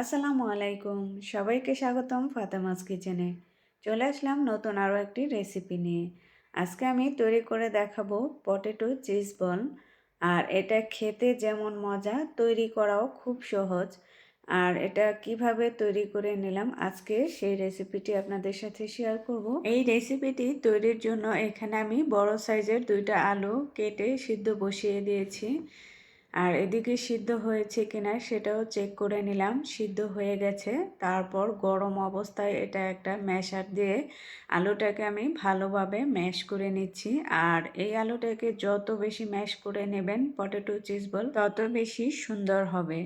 আসসালামু আলাইকুম। সবাইকে স্বাগতম ফাতেমাস কিচেনে। চলে আসলাম নতুন আরও একটি রেসিপি নিয়ে। আজকে আমি তৈরি করে দেখাবো পটেটো চিজ বল আর এটা খেতে যেমন মজা, তৈরি করাও খুব সহজ। আর এটা কীভাবে তৈরি করে নিলাম, আজকে সেই রেসিপিটি আপনাদের সাথে শেয়ার করব। এই রেসিপিটি তৈরির জন্য এখানে আমি বড় সাইজের দুইটা আলু কেটে সিদ্ধ বসিয়ে দিয়েছি। আর এদিকে সিদ্ধ হয়েছে কিনা সেটাও চেক করে নিলাম। সিদ্ধ হয়ে গেছে। তারপর গরম অবস্থায় এটা একটা ম্যাশার দিয়ে আলুটাকে আমি ভালোভাবে ম্যাশ করে নিচ্ছি। আর এই আলুটাকে যত বেশি ম্যাশ করে নেবেন পটেটো চিজ বল, তত বেশি সুন্দর হবে।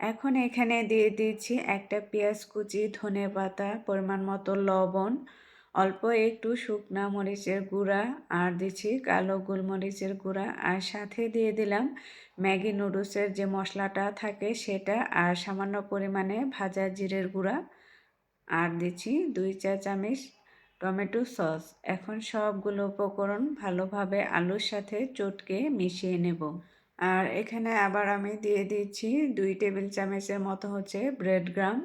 এখন এখানে দিয়ে দিচ্ছি একটা পেঁয়াজ কুচি, ধনে পাতা, পরিমাণ মতো লবণ অল্প একটু শুকনা মরিচের গুঁড়া আর দিচ্ছি কালো গোলমরিচের গুঁড়া। আর সাথে দিয়ে দিলাম ম্যাগি নুডলসের যে মশলাটা থাকে সেটা আর সামান্য পরিমাণে ভাজা জিরের গুঁড়া। আর দিচ্ছি দুই চা চামচ টমেটো সস। এখন সবগুলো উপকরণ ভালোভাবে আলুর সাথে চটকে মিশিয়ে নেব। আর এখানে আবার আমি দিয়ে দিচ্ছি দুই টেবিল চামচের মতো হচ্ছে ব্রেড গ্রাম।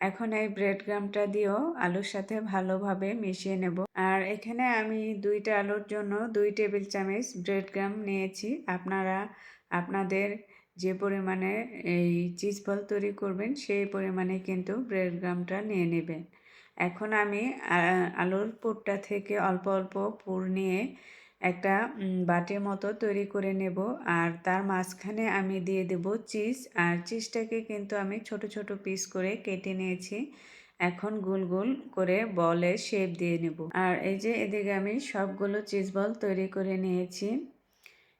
এখন এই ব্রেড গ্রামটা দিয়েও আলুর সাথে ভালোভাবে মিশিয়ে নেব। আর এখানে আমি দুইটা আলুর জন্য দুই টেবিল চামচ ব্রেড গ্রাম নিয়েছি। আপনারা, আপনাদের যে পরিমাণে এই চিজ বল তৈরি করবেন, সেই পরিমাণে কিন্তু ব্রেড গ্রামটা নিয়ে নেবেন। এখন আমি আলুর পুরটা থেকে অল্প অল্প পুর নিয়ে একটা বাটির মতো তৈরি করে নেব। আর তার মাঝখানে আমি দিয়ে দেব চিজ। আর চিজটাকে কিন্তু আমি ছোট ছোট পিস করে কেটে নিয়েছি। এখন গোল গোল করে বলে শেপ দিয়ে নেব। আর এই যে এদিকে আমি সবগুলো চিজ বল তৈরি করে নিয়েছি।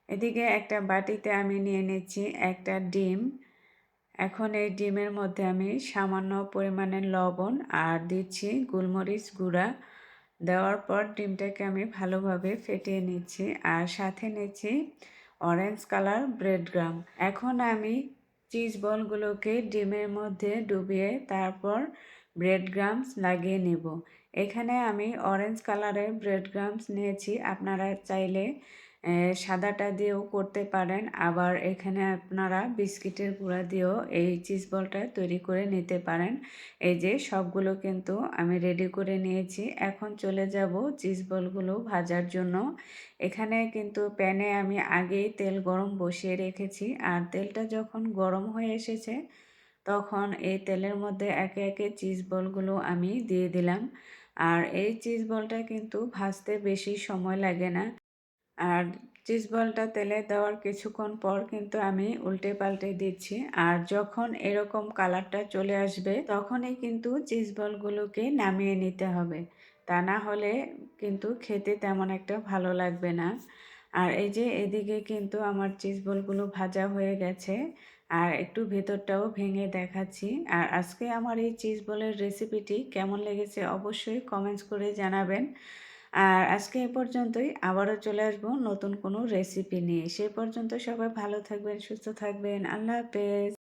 এদিকে একটা বাটিতে আমি নিয়ে নিচ্ছি একটা ডিম। এখন এই ডিমের মধ্যে আমি সামান্য পরিমাণের লবণ। আর দিচ্ছি গোলমরিচ গুঁড়া। দেওয়ার পর ডিমটাকে আমি ভালোভাবে ফেটিয়ে নিচ্ছি আর সাথে নিচ্ছি অরেঞ্জ কালার ব্রেড গ্রাম এখন আমি চিজ বলগুলোকে ডিমের মধ্যে ডুবিয়ে তারপর ব্রেড গ্রামস লাগিয়ে নেব। এখানে আমি অরেঞ্জ কালারের ব্রেড গ্রামস নিয়েছি। আপনারা চাইলে সাদাটা দিয়েও করতে পারেন। আবার এখানে আপনারা বিস্কিটের গুঁড়া দিয়েও এই চিজ বলটা তৈরি করে নিতে পারেন। এই যে সবগুলো কিন্তু আমি রেডি করে নিয়েছি। এখন চলে যাব চিজ বলগুলো ভাজার জন্য। এখানে কিন্তু প্যানে আমি আগেই তেল গরম বসিয়ে রেখেছি। আর তেলটা যখন গরম হয়ে এসেছে, তখন এই তেলের মধ্যে একে একে চিজ বলগুলো আমি দিয়ে দিলাম। আর এই চিজ বলটা কিন্তু ভাজতে বেশি সময় লাগে না। আর চিজ বলটা তেলে দেওয়ার কিছুক্ষণ পর কিন্তু আমি উল্টে পাল্টে দিচ্ছি। আর যখন এরকম কালারটা চলে আসবে, তখনই কিন্তু চিজ বলগুলোকে নামিয়ে নিতে হবে। তা না হলে কিন্তু খেতে তেমন একটা ভালো লাগবে না। আর এই যে এদিকে কিন্তু আমার চিজ বলগুলো ভাজা হয়ে গেছে, আর একটু ভেতরটাও ভেঙে দেখাচ্ছি। আর আজকে আমার এই চিজ বলের রেসিপিটি কেমন লেগেছে অবশ্যই কমেন্টস করে জানাবেন। আর আজকে এ পর্যন্তই, আবারও চলে আসব নতুন কোনো রেসিপি নিয়ে। সে পর্যন্ত সবাই ভালো থাকবেন, সুস্থ থাকবেন। আল্লাহ হাফেজ।